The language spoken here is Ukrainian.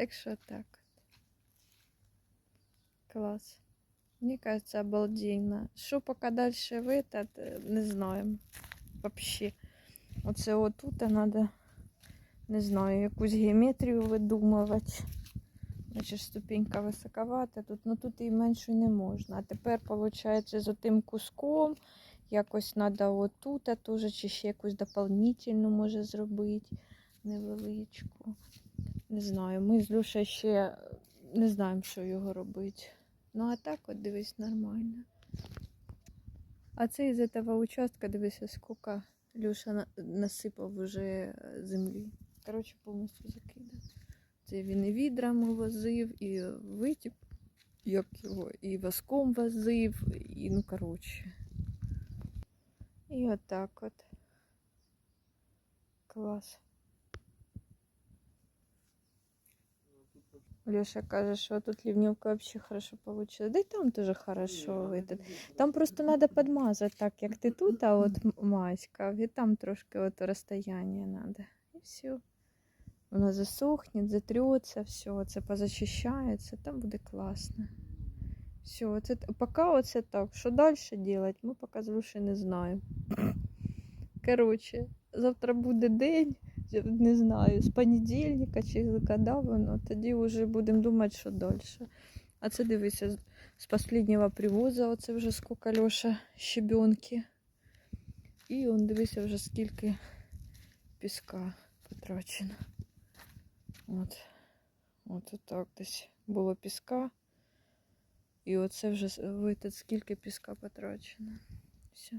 Так що так. Клас. Мені кажется, обалденно. Що поки далі витат, не знаю. Вообще. Оце отут треба, не знаю, якусь геометрію видумувати. Значить, ступенька високовата тут, ну тут і менше не можна. А тепер, виходить, з отим куском якось треба отут, а теж чи ще якусь дополнительну може зробити невеличку. Не знаю, ми з Люшею ще не знаємо, що його робити. Ну, а так от дивись нормально. А це із этого участка, дивися, скільки Люша насипав уже е, землі. Коротше, повністю закидав. Це він і відрами возив, і витіп, як його, і воском возив, і ну коротше. І отак от. Клас. Леша каже, що тут ливневка вообще хорошо получилась. Да и там тоже хорошо. этот. Там просто надо подмазать так, як ти тут, а от Маська, і там трошки от розстояння надо. І все. Вона засохне, затрется, все, це позачищається, там буде класно. Все, оце, поки оце так. Що далі робити, ми поки з не знаємо. Коротше, завтра буде день, не знаю, з понедільника чи коли воно, тоді вже будемо думати, що далі. А це дивися, з- з останнього привоза, оце вже скільки Льоша щебенки. І он дивися вже скільки піска потрачено. От. От так десь було піска. І оце вже с- витат скільки піска потрачено. Все.